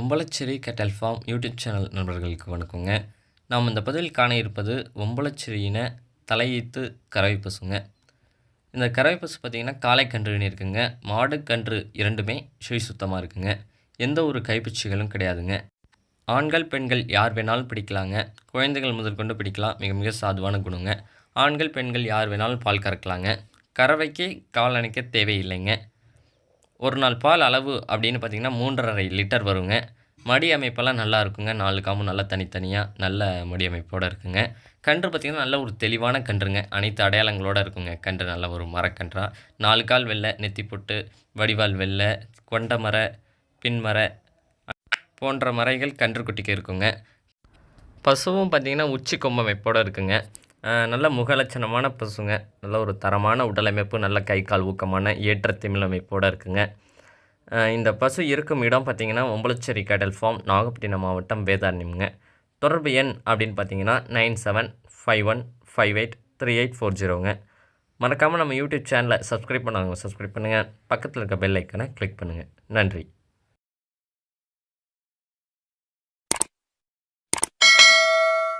ஒம்பளச்சேரி கேட்டல் form YouTube channel நண்பர்களுக்கு வணக்கங்க. நாம் இந்த பதிவில் காண இருப்பது ஒம்பளச்சேரியின தலையீத்து கறவை பசுங்க. இந்த கறவை பசு பார்த்திங்கன்னா காளை கன்றுன்னு இருக்குங்க. மாடு கன்று இரண்டுமே சுழி சுத்தமாக இருக்குங்க. எந்த ஒரு கைப்பூச்சிகளும் கிடையாதுங்க. ஆண்கள் பெண்கள் யார் வேணாலும் பிடிக்கலாங்க. குழந்தைகள் முதற்கொண்டு பிடிக்கலாம். மிக மிக சாதுவான குணங்க. ஆண்கள் பெண்கள் யார் வேணாலும் பால் கறக்கலாங்க. கறவைக்கு கால் அணைக்க தேவையில்லைங்க. ஒரு நாள் பால் அளவு அப்படின்னு பார்த்திங்கன்னா மூன்றரை லிட்டர் வருங்க. மடி அமைப்பெல்லாம் நல்லா இருக்குங்க. நாலு காமும் நல்லா தனித்தனியாக நல்ல மடி அமைப்போடு இருக்குங்க. கன்று பார்த்திங்கன்னா நல்ல ஒரு தெளிவான கன்றுங்க. அனைத்து அடையாளங்களோடு இருக்குங்க. கன்று நல்ல ஒரு மரக்கன்றாக நாலு கால் வெள்ளை நெத்தி பொட்டு வடிவால் வெள்ளை கொண்ட மர பின்மர போன்ற மரைகள் கன்றுக்குட்டிக்கு இருக்குங்க. பசுவும் பார்த்திங்கன்னா உச்சி கொம்பமைப்போடு இருக்குங்க. நல்ல முகலட்சணமான பசுங்க. நல்ல ஒரு தரமான உடலமைப்பு நல்ல கை கால் ஊக்கமான ஏற்ற திமிழ் அமைப்போடு இருக்குங்க இந்த பசு இருக்கும் இடம் பார்த்திங்கன்னா ஒம்பளச்சேரி கடல் ஃபார்ம் நாகப்பட்டினம் மாவட்டம் வேதாரண்யம்ங்க. தொடர்பு எண் அப்படின்னு பார்த்தீங்கன்னா nine seven five one five eight three eight four ஜீரோங்க. மறக்காமல் நம்ம யூடியூப் சேனலை சப்ஸ்கிரைப் பண்ணாங்க சப்ஸ்கிரைப் பண்ணுங்கள் பக்கத்தில் இருக்க பெல் ஐக்கனை கிளிக் பண்ணுங்கள் நன்றி.